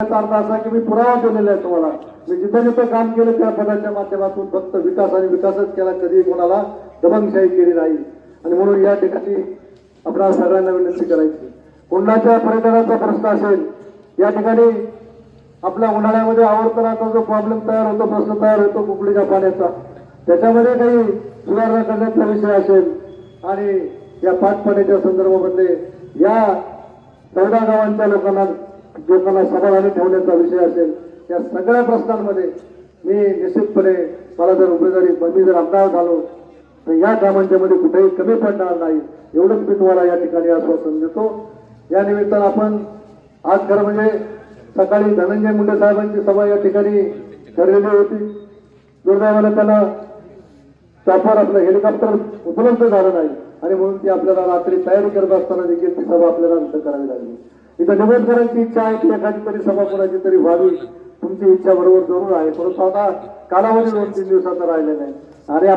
याचा अर्थ असा की मी पुरावा दिलेला आहे तुम्हाला. मी जिथं जिथं काम केलं त्या पदाच्या माध्यमातून फक्त विकास आणि विकासच केला कधी कोणाला दबंगशाही केली नाही. आणि म्हणून या ठिकाणी आपणाला सगळ्यांना विनंती करायची. कोंडाच्या पर्यटनाचा प्रश्न असेल या ठिकाणी आपल्या उन्हाळ्यामध्ये आवर्तनाचा जो प्रॉब्लेम तयार होतो प्रश्न तयार होतो कुकडीच्या पाण्याचा. त्याच्यामध्ये काही सुधारणा करण्याचा विषय असेल आणि या पाटपाण्याच्या संदर्भामध्ये या चौदा गावांच्या लोकांना लोकांना समाधानी ठेवण्याचा विषय असेल या सगळ्या प्रश्नांमध्ये मी निश्चितपणे मला जर उमेदवारी मी जर आमदार झालो तर या कामांच्या मध्ये कुठेही कमी पडणार नाही एवढंच मी तुम्हाला या ठिकाणी आश्वासन देतो. या निमित्तानं आपण आज खरं म्हणजे सकाळी धनंजय मुंडे साहेबांची सभा या ठिकाणी ठरलेली होती. दुर्दैवाने त्यांना चॉपर आपलं हेलिकॉप्टर उपलब्ध झालं नाही आणि म्हणून ती आपल्याला रात्री तयारी करत असताना देखील ती सभा आपल्याला रद्द करावी लागली. इथं निवेदकरांची इच्छा आहे की एखादी तरी सभा कोणाची तरी व्हावी तुमची इच्छा बरोबर जरूर आहे. परंतु आता कालावधी दोन तीन दिवसाचा राहिलेला आहे. आणि